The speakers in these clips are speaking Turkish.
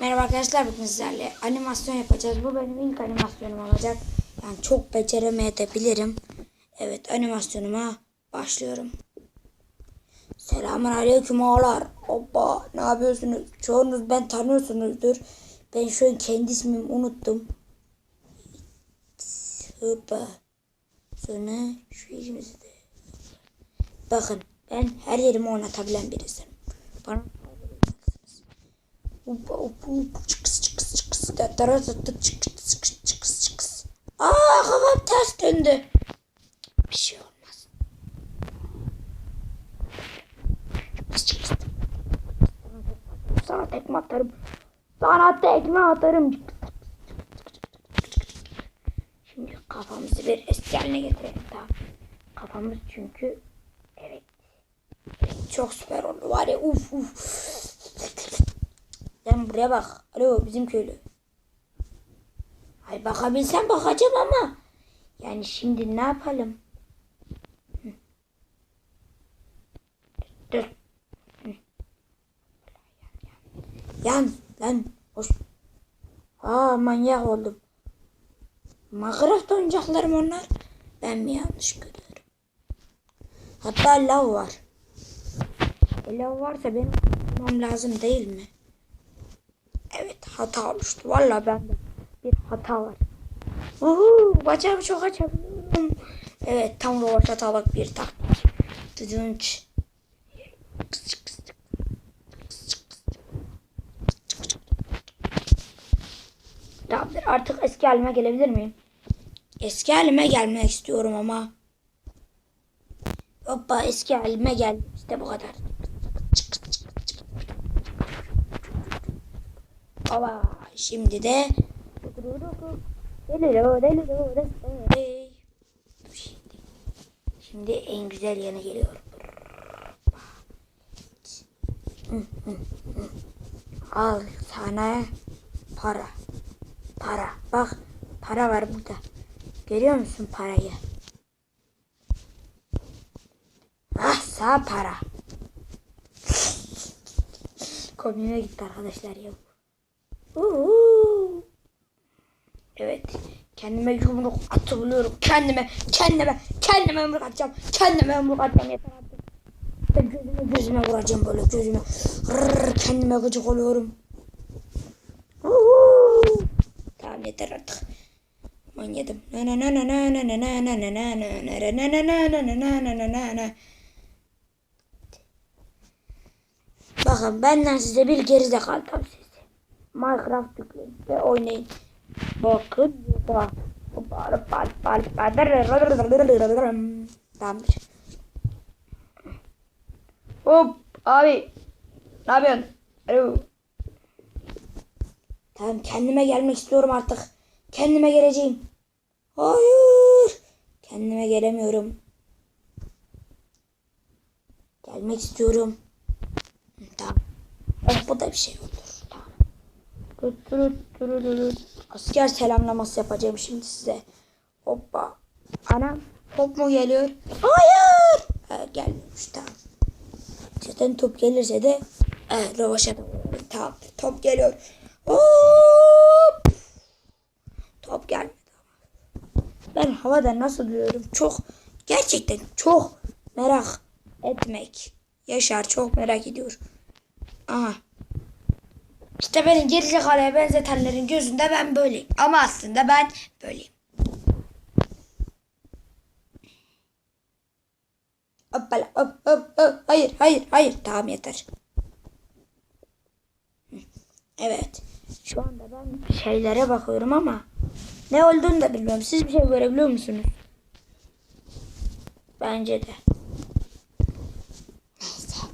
Merhaba arkadaşlar bugün sizlerle animasyon yapacağız. Bu benim ilk animasyonum olacak. Yani çok beceremeyebilirim. Evet animasyonuma başlıyorum. Selamun aleyküm ağalar. Hoppa ne yapıyorsunuz? Çoğunuz ben tanıyorsunuzdur. Ben şu an kendi ismimi unuttum. Hoppa. Sonra şu işimizi de. Bakın ben her yerimi oynatabilen birisiyim. Bana Hoppa hoppa hoppa çıkıs çıkıs çıkıs da dara da da çıkıs çıkıs çıkıs çıkıs. Aa kafam ters döndü. Bir şey olmaz. Sana tekme atarım. Sana tekme atarım. Şimdi kafamızı bir eski haline getirelim tamam. Kafamız çünkü evet çok süper oldu var ya uf uf. Sen buraya bak. Alo bizim köylü. Hay bakabilsem bakacağım ama. Yani şimdi ne yapalım? Dur. Yan lan. Hoş. Aa manyak oldum. Minecraft oyuncaklarım onlar. Ben mi yanlış görüyorum? Hatta lav var. E, lav varsa benim lazım değil mi? Hata oluştu. Valla bende bir hata var. Uhu, bacağımı çok açabiliyorum. Evet tam rovat hatalık bir taktik. Dıdınç. Tamamdır artık eski halime gelebilir miyim? Eski halime gelmek istiyorum ama. Hoppa eski halime geldim. İşte bu kadar. Ava şimdi de şimdi, en güzel yanı geliyor. Al sana para. Para. Bak para var burada. Görüyor musun parayı? Ah sağ para. Komiğime gitti arkadaşlar ya. Evet. Kendime yumruk atılıyorum. Kendime, kendime, kendime yumruk atacağım. Kendime yumruk atacağım. Yeter artık. Ben gözüme gözüme vuracağım böyle gözüme. Rrr, kendime gıcık oluyorum. Uhu. Tamam yeter artık. Aman yedim. Bakın benden size bir gerizekalı tavsiye. Minecraft yükleyin ve oynayın. Bakın burada. Tamamdır. Hop abi. Ne yapıyorsun? Alo. Tamam kendime gelmek istiyorum artık. Kendime geleceğim. Hayır. Kendime gelemiyorum. Gelmek istiyorum. Tamam. Oh, bu da bir şey olur. Asker selamlaması yapacağım şimdi size. Hoppa. Anam top mu geliyor? Hayır. Ha, gelmiyormuş tamam. Zaten top gelirse de evet, vuralım. Tamam. Top geliyor. Hop. Top gelmedi. Ben havada nasıl duruyorum? Çok gerçekten çok merak etmek. Yaşar çok merak ediyor. Aha. İşte beni gerizekalıya benzetenlerin gözünde ben böyleyim. Ama aslında ben böyleyim. Hoppala hop hop hop. Hayır hayır hayır. Tamam yeter. Evet. Şu anda ben şeylere bakıyorum ama ne olduğunu da bilmiyorum. Siz bir şey görebiliyor musunuz? Bence de. Neyse.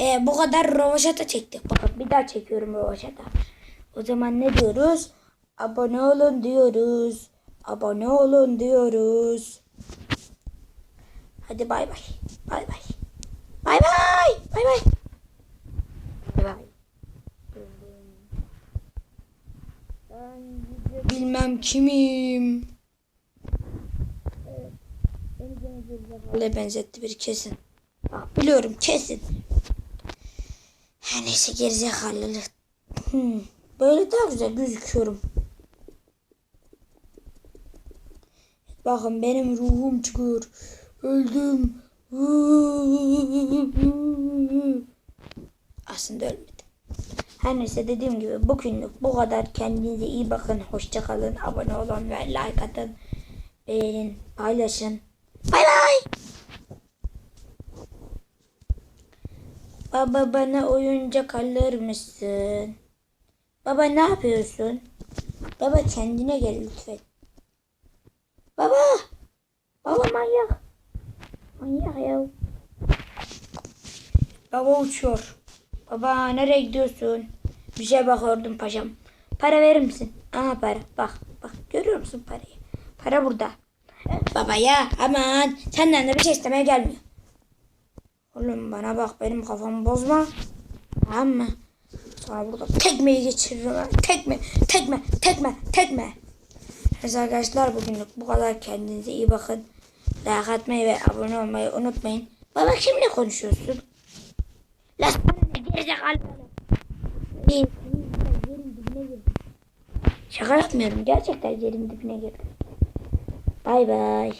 E, bu kadar rovaşata çektik. Bir daha çekiyorum rovaşata. O zaman ne diyoruz? Abone olun diyoruz. Abone olun diyoruz. Hadi bay bay. Bay bay. Bay bay. Bay bay. Bay bay. Bilmem kimim. Evet. Benzetti biri kesin. Biliyorum kesin. Her neyse gerizekalılık Hmm, böyle daha güzel gözüküyorum. Bakın benim ruhum çıkıyor. Öldüm. Aslında ölmedim. Her neyse dediğim gibi bugünlük bu kadar. Kendinize iyi bakın. Hoşça kalın. Abone olun ve like atın. Beğenin, paylaşın. Bay bay. Baba bana oyuncak alır mısın? Baba ne yapıyorsun? Baba kendine gel lütfen. Baba! Baba manyak. Manyak ya. Baba uçuyor. Baba nereye gidiyorsun? Bir şey bakıyordum paşam. Para verir misin? Aha para. Bak bak görüyor musun parayı? Para burada. Baba ya aman senden de bir şey istemeye gelmiyor. Oğlum bana bak benim kafamı bozma. Tamam mı? Sonra burada tekmeyi geçiririm. Tekme, tekme, tekme, tekme. Neyse arkadaşlar bugünlük bu kadar. Kendinize iyi bakın. Like atmayı ve abone olmayı unutmayın. Baba kimle konuşuyorsun? La sana ne gerizekalı. Şaka yapmıyorum. Gerçekten yerin dibine girdim. Bay bay.